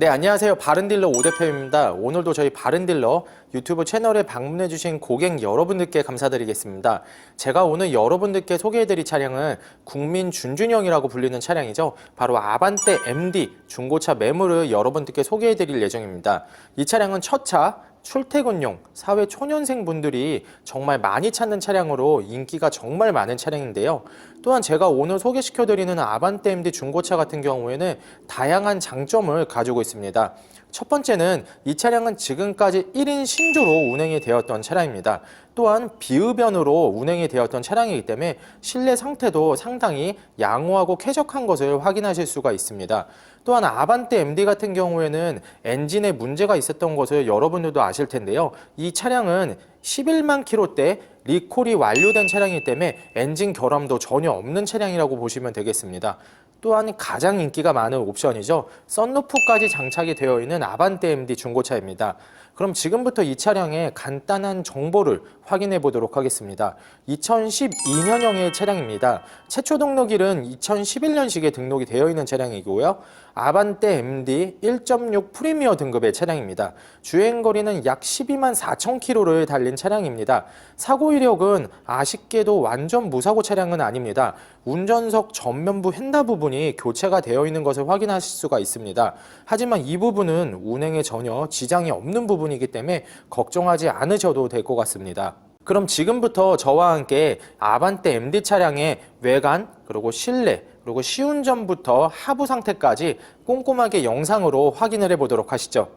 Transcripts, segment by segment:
네, 안녕하세요. 바른딜러 오 대표입니다. 오늘도 저희 바른딜러 유튜브 채널에 방문해 주신 고객 여러분들께 감사드리겠습니다. 제가 오늘 여러분들께 소개해 드릴 차량은 국민 준준형이라고 불리는 차량이죠. 바로 아반떼 MD 중고차 매물을 여러분들께 소개해 드릴 예정입니다. 이 차량은 첫 차, 출퇴근용 사회 초년생 분들이 정말 많이 찾는 차량으로 인기가 정말 많은 차량인데요. 또한 제가 오늘 소개시켜 드리는 아반떼 MD 중고차 같은 경우에는 다양한 장점을 가지고 있습니다. 첫 번째는 이 차량은 지금까지 1인 신조로 운행이 되었던 차량입니다. 또한 비흡연으로 운행이 되었던 차량이기 때문에 실내 상태도 상당히 양호하고 쾌적한 것을 확인하실 수가 있습니다. 또한 아반떼 MD 같은 경우에는 엔진에 문제가 있었던 것을 여러분들도 아실 텐데요. 이 차량은 11만 킬로대 리콜이 완료된 차량이기 때문에 엔진 결함도 전혀 없는 차량이라고 보시면 되겠습니다. 또한 가장 인기가 많은 옵션이죠. 썬루프까지 장착이 되어 있는 아반떼 MD 중고차입니다. 그럼 지금부터 이 차량의 간단한 정보를 확인해 보도록 하겠습니다. 2012년형의 차량입니다. 최초 등록일은 2011년식에 등록이 되어 있는 차량이고요. 아반떼 MD 1.6 프리미어 등급의 차량입니다. 주행 거리는 약 12만 4천 킬로를 달린 차량입니다. 사고 이력은 아쉽게도 완전 무사고 차량은 아닙니다. 운전석 전면부 휀다 부분이 교체가 되어 있는 것을 확인하실 수가 있습니다. 하지만 이 부분은 운행에 전혀 지장이 없는 부분이기 때문에 걱정하지 않으셔도 될 것 같습니다. 그럼 지금부터 저와 함께 아반떼 MD 차량의 외관, 그리고 실내, 그리고 시운전부터 하부 상태까지 꼼꼼하게 영상으로 확인을 해보도록 하시죠.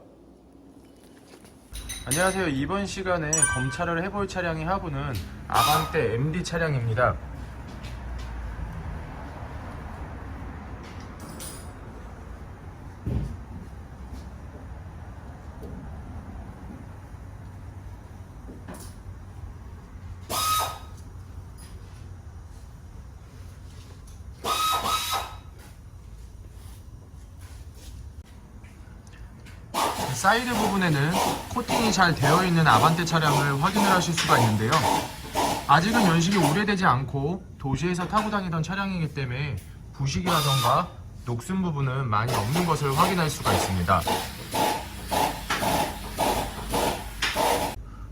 안녕하세요. 이번 시간에 검찰을 해볼 차량의 하부는 아반떼 MD 차량입니다. 사이드 부분에는 코팅이 잘 되어 있는 아반떼 차량을 확인을 하실 수가 있는데요. 아직은 연식이 오래되지 않고 도시에서 타고 다니던 차량이기 때문에 부식이라던가 녹슨 부분은 많이 없는 것을 확인할 수가 있습니다.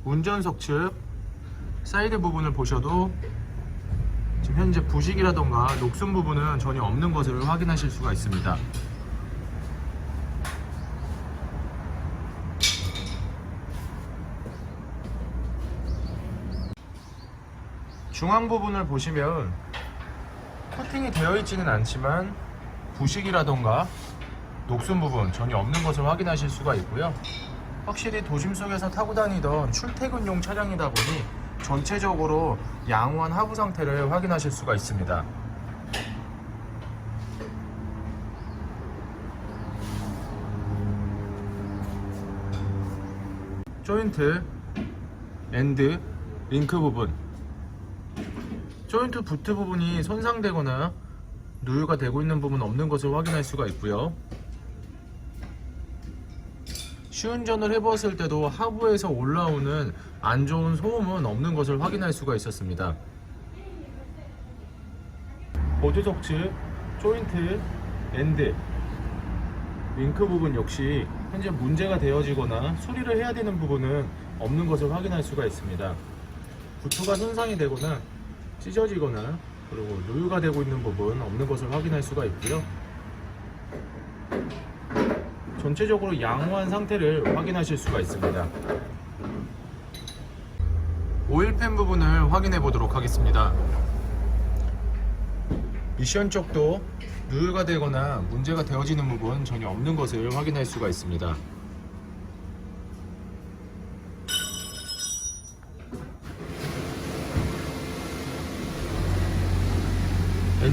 운전석 측 사이드 부분을 보셔도 지금 현재 부식이라던가 녹슨 부분은 전혀 없는 것을 확인하실 수가 있습니다. 중앙 부분을 보시면 코팅이 되어 있지는 않지만 부식이라던가 녹슨 부분 전혀 없는 것을 확인하실 수가 있고요. 확실히 도심 속에서 타고 다니던 출퇴근용 차량이다 보니 전체적으로 양호한 하부 상태를 확인하실 수가 있습니다. 조인트, 엔드, 링크 부분 조인트 부트 부분이 손상되거나 누유가 되고 있는 부분 없는 것을 확인할 수가 있고요. 시운전을 해보았을 때도 하부에서 올라오는 안 좋은 소음은 없는 것을 확인할 수가 있었습니다. 보조석 측 조인트, 엔드, 윙크 부분 역시 현재 문제가 되어지거나 수리를 해야 되는 부분은 없는 것을 확인할 수가 있습니다. 부트가 손상이 되거나 찢어지거나 그리고 누유가 되고 있는 부분 없는 것을 확인할 수가 있고요. 전체적으로 양호한 상태를 확인하실 수가 있습니다. 오일팬 부분을 확인해 보도록 하겠습니다. 미션 쪽도 누유가 되거나 문제가 되어지는 부분 전혀 없는 것을 확인할 수가 있습니다.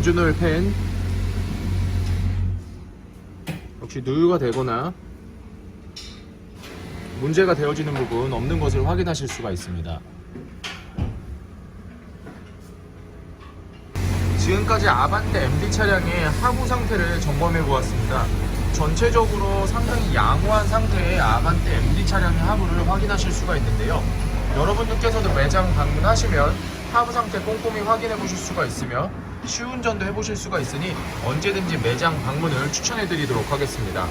엔진오일 팬 역시 누유가 되거나 문제가 되어지는 부분 없는 것을 확인하실 수가 있습니다. 지금까지 아반떼 MD 차량의 하부 상태를 점검해 보았습니다. 전체적으로 상당히 양호한 상태의 아반떼 MD 차량의 하부를 확인하실 수가 있는데요. 여러분들께서도 매장 방문하시면 하부 상태 꼼꼼히 확인해 보실 수가 있으며 시운전도 해보실 수가 있으니 언제든지 매장 방문을 추천해 드리도록 하겠습니다.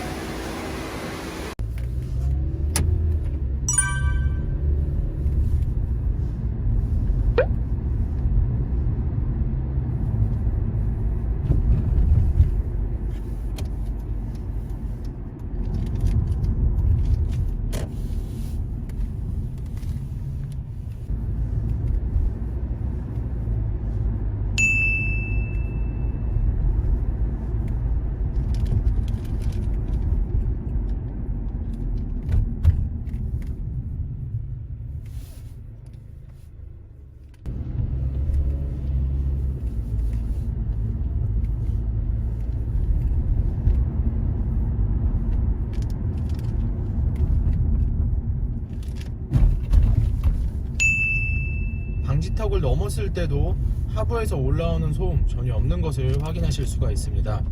언덕을 넘었을 때도 하부에서 올라오는 소음 전혀 없는 것을 확인하실 수가 있습니다.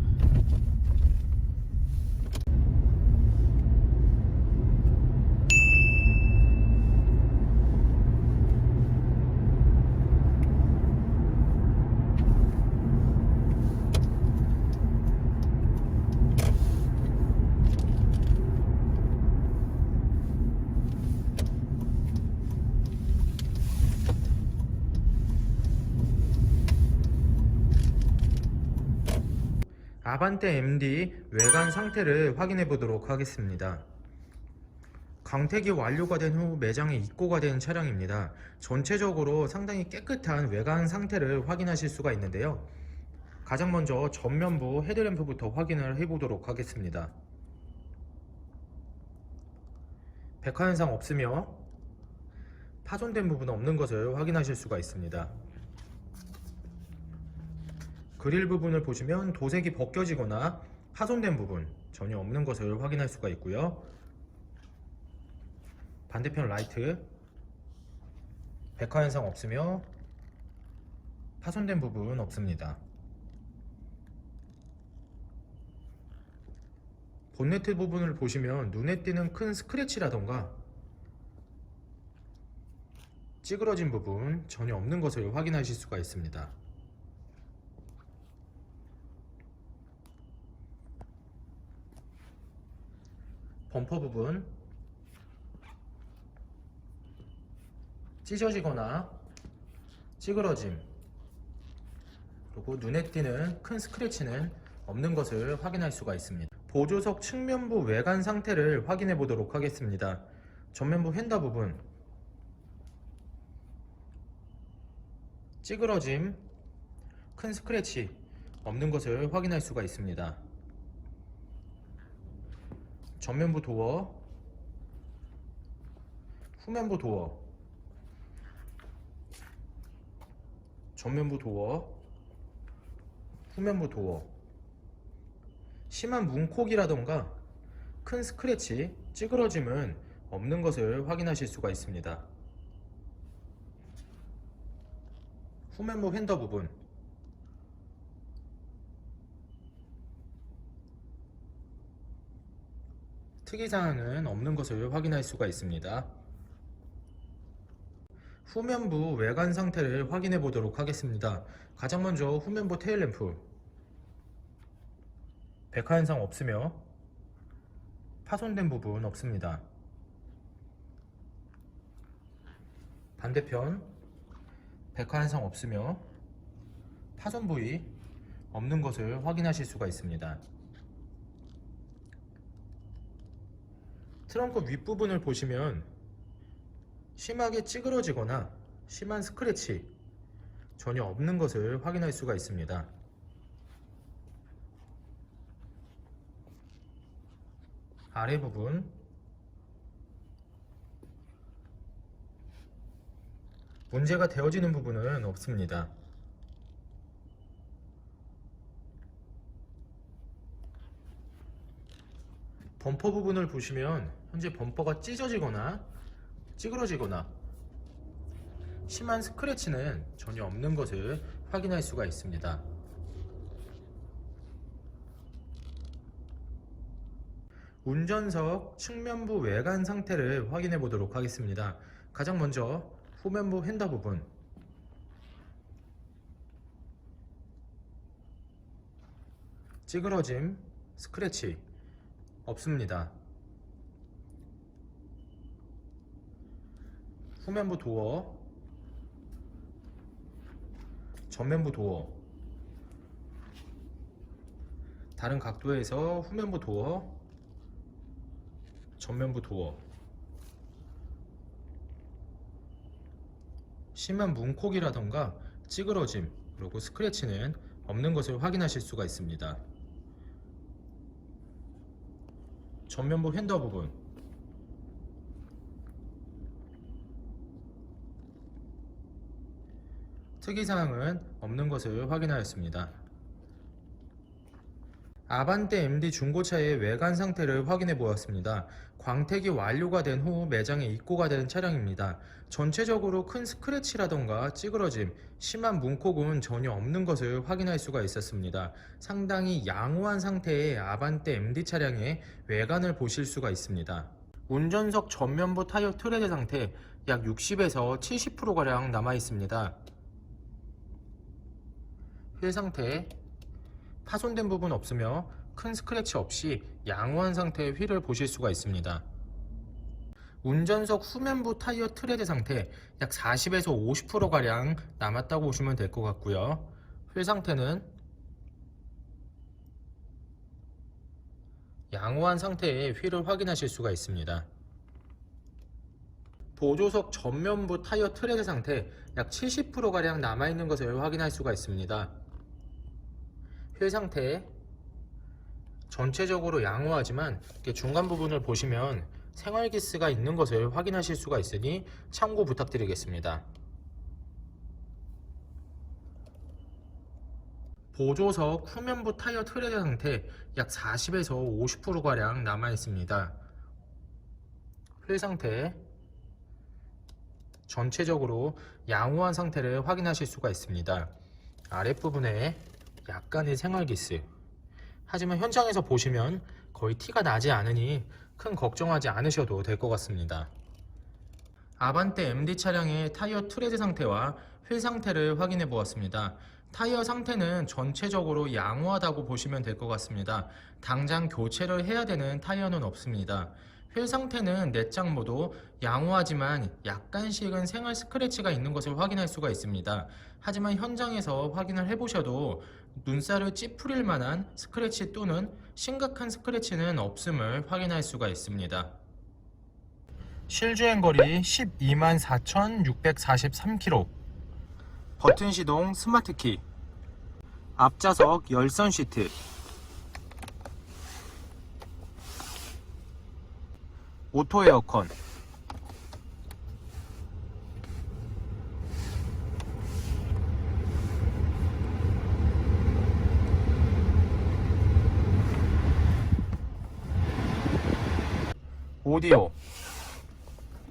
아반떼 MD 외관 상태를 확인해 보도록 하겠습니다. 강택이 완료가 된 후 매장에 입고가 된 차량입니다. 전체적으로 상당히 깨끗한 외관 상태를 확인하실 수가 있는데요. 가장 먼저 전면부 헤드램프부터 확인을 해 보도록 하겠습니다. 백화 현상 없으며 파손된 부분 없는 것을 확인하실 수가 있습니다. 그릴 부분을 보시면 도색이 벗겨지거나 파손된 부분 전혀 없는 것을 확인할 수가 있고요. 반대편 라이트 백화 현상 없으며 파손된 부분 없습니다. 본네트 부분을 보시면 눈에 띄는 큰 스크래치라던가 찌그러진 부분 전혀 없는 것을 확인하실 수가 있습니다. 범퍼 부분 찢어지거나 찌그러짐 그리고 눈에 띄는 큰 스크래치는 없는 것을 확인할 수가 있습니다. 보조석 측면부 외관 상태를 확인해 보도록 하겠습니다. 전면부 휀다 부분 찌그러짐 큰 스크래치 없는 것을 확인할 수가 있습니다. 전면부 도어, 후면부 도어, 전면부 도어, 후면부 도어, 심한 문콕이라던가 큰 스크래치, 찌그러짐은 없는 것을 확인하실 수가 있습니다. 후면부 휀더 부분, 특이사항은 없는 것을 확인할 수가 있습니다. 후면부 외관 상태를 확인해 보도록 하겠습니다. 가장 먼저 후면부 테일램프 백화 현상 없으며 파손된 부분 없습니다. 반대편 백화 현상 없으며 파손 부위 없는 것을 확인하실 수가 있습니다. 트렁크 윗부분을 보시면 심하게 찌그러지거나 심한 스크래치 전혀 없는 것을 확인할 수가 있습니다. 아래 부분 문제가 되어지는 부분은 없습니다. 범퍼 부분을 보시면 현재 범퍼가 찢어지거나 찌그러지거나 심한 스크래치는 전혀 없는 것을 확인할 수가 있습니다. 운전석 측면부 외관 상태를 확인해 보도록 하겠습니다. 가장 먼저 후면부 핸더 부분 찌그러짐, 스크래치 없습니다. 후면부 도어, 전면부 도어, 다른 각도에서 후면부 도어, 전면부 도어, 심한 문콕이라던가 찌그러짐, 그리고 스크래치는 없는 것을 확인하실 수가 있습니다. 전면부 핸더 부분 특이사항은 없는 것을 확인하였습니다. 아반떼 MD 중고차의 외관 상태를 확인해 보았습니다. 광택이 완료가 된 후 매장에 입고가 된 차량입니다. 전체적으로 큰 스크래치라던가 찌그러짐, 심한 문콕은 전혀 없는 것을 확인할 수가 있었습니다. 상당히 양호한 상태의 아반떼 MD 차량의 외관을 보실 수가 있습니다. 운전석 전면부 타이어 트레드 상태 약 60에서 70%가량 남아 있습니다. 휠 상태 파손된 부분 없으며 큰 스크래치 없이 양호한 상태의 휠을 보실 수가 있습니다. 운전석 후면부 타이어 트레드 상태 약 40에서 50%가량 남았다고 보시면 될 것 같고요. 휠 상태는 양호한 상태의 휠을 확인하실 수가 있습니다. 보조석 전면부 타이어 트레드 상태 약 70%가량 남아있는 것을 확인할 수가 있습니다. 휠 상태 전체적으로 양호하지만 중간 부분을 보시면 생활기스가 있는 것을 확인하실 수가 있으니 참고 부탁드리겠습니다. 보조석 후면부 타이어 트레드 상태 약 40에서 50%가량 남아 있습니다. 휠 상태 전체적으로 양호한 상태를 확인하실 수가 있습니다. 아랫부분에 약간의 생활기스 하지만 현장에서 보시면 거의 티가 나지 않으니 큰 걱정하지 않으셔도 될 것 같습니다. 아반떼 MD 차량의 타이어 트레드 상태와 휠 상태를 확인해 보았습니다. 타이어 상태는 전체적으로 양호하다고 보시면 될 것 같습니다. 당장 교체를 해야 되는 타이어는 없습니다. 휠 상태는 내장 모두 양호하지만 약간씩은 생활 스크래치가 있는 것을 확인할 수가 있습니다. 하지만 현장에서 확인을 해보셔도 눈살을 찌푸릴 만한 스크래치 또는 심각한 스크래치는 없음을 확인할 수가 있습니다. 실주행 거리 12만 4,643km 버튼 시동 스마트 키. 앞좌석 열선 시트. 오토 에어컨 오디오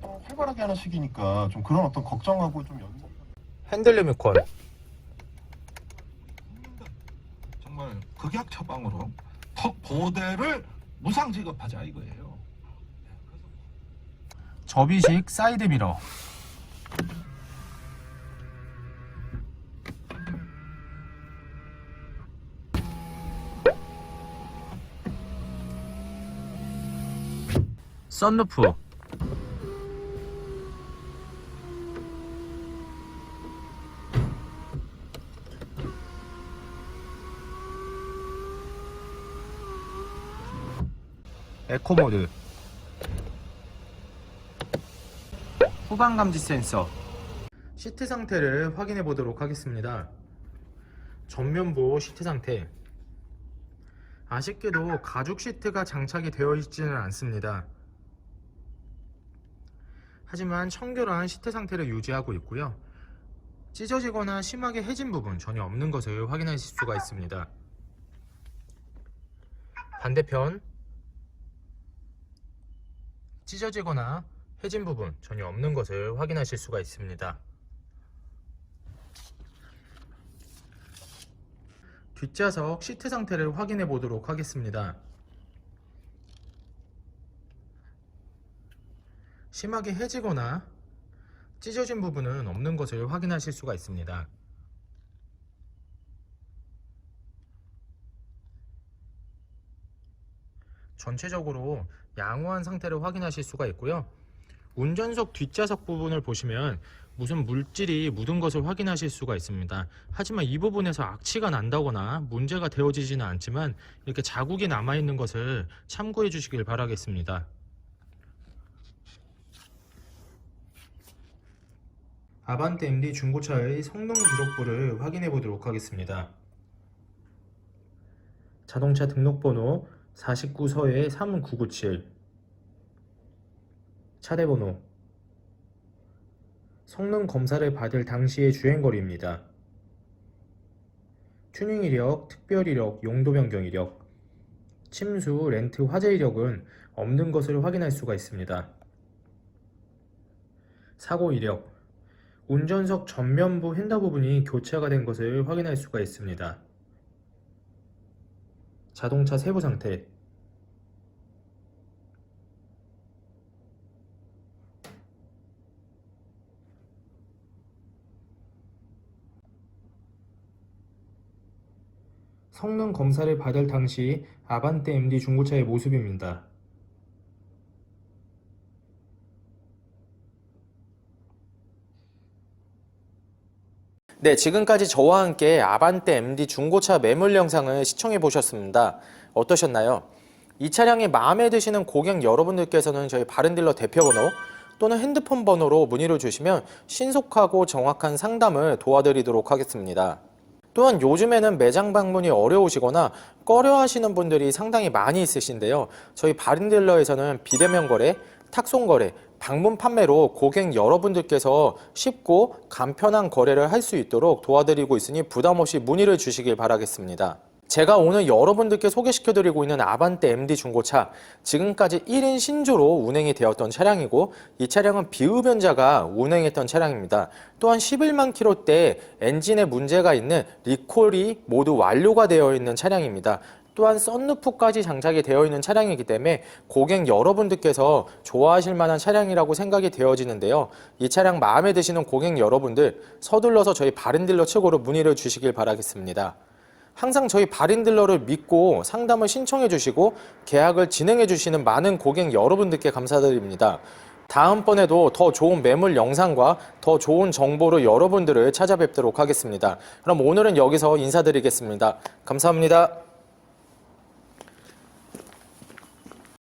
어, 활발하게 하는 시기니까 좀 그런 어떤 걱정하고 좀 연기 핸들 리모컨 정말 극약 처방으로 턱 보호대를 무상 지급하자 이거예요. 접이식 사이드 미러 썬루프 에코 모드 후방 감지 센서 시트 상태를 확인해 보도록 하겠습니다. 전면부 시트 상태 아쉽게도 가죽 시트가 장착이 되어 있지는 않습니다. 하지만 청결한 시트 상태를 유지하고 있고요. 찢어지거나 심하게 해진 부분 전혀 없는 것을 확인하실 수가 있습니다. 반대편 찢어지거나 해진 부분 전혀 없는 것을 확인하실 수가 있습니다. 뒷좌석 시트 상태를 확인해 보도록 하겠습니다. 심하게 해지거나 찢어진 부분은 없는 것을 확인하실 수가 있습니다. 전체적으로 양호한 상태를 확인하실 수가 있고요. 운전석 뒷좌석 부분을 보시면 무슨 물질이 묻은 것을 확인하실 수가 있습니다. 하지만 이 부분에서 악취가 난다거나 문제가 되어지지는 않지만 이렇게 자국이 남아있는 것을 참고해 주시길 바라겠습니다. 아반떼 MD 중고차의 성능 기록부를 확인해 보도록 하겠습니다. 자동차 등록번호 49서의 3997 차례번호 성능 검사를 받을 당시의 주행거리입니다. 튜닝 이력, 특별 이력, 용도 변경 이력 침수, 렌트, 화재 이력은 없는 것을 확인할 수가 있습니다. 사고 이력 운전석 전면부 핸더 부분이 교체가 된 것을 확인할 수가 있습니다. 자동차 세부 상태 성능 검사를 받을 당시 아반떼 MD 중고차의 모습입니다. 네, 지금까지 저와 함께 아반떼 MD 중고차 매물 영상을 시청해 보셨습니다. 어떠셨나요? 이 차량이 마음에 드시는 고객 여러분들께서는 저희 바른딜러 대표번호 또는 핸드폰 번호로 문의를 주시면 신속하고 정확한 상담을 도와드리도록 하겠습니다. 또한 요즘에는 매장 방문이 어려우시거나 꺼려 하시는 분들이 상당히 많이 있으신데요. 저희 바른딜러에서는 비대면 거래, 탁송 거래, 방문 판매로 고객 여러분들께서 쉽고 간편한 거래를 할 수 있도록 도와드리고 있으니 부담 없이 문의를 주시길 바라겠습니다. 제가 오늘 여러분들께 소개시켜드리고 있는 아반떼 MD 중고차 지금까지 1인 신조로 운행이 되었던 차량이고 이 차량은 비흡연자가 운행했던 차량입니다. 또한 11만 킬로대 엔진에 문제가 있는 리콜이 모두 완료가 되어 있는 차량입니다. 또한 썬루프까지 장착이 되어 있는 차량이기 때문에 고객 여러분들께서 좋아하실 만한 차량이라고 생각이 되어지는데요. 이 차량 마음에 드시는 고객 여러분들 서둘러서 저희 바른딜러 측으로 문의를 주시길 바라겠습니다. 항상 저희 바린딜러를 믿고 상담을 신청해 주시고 계약을 진행해 주시는 많은 고객 여러분들께 감사드립니다. 다음번에도 더 좋은 매물 영상과 더 좋은 정보로 여러분들을 찾아뵙도록 하겠습니다. 그럼 오늘은 여기서 인사드리겠습니다. 감사합니다.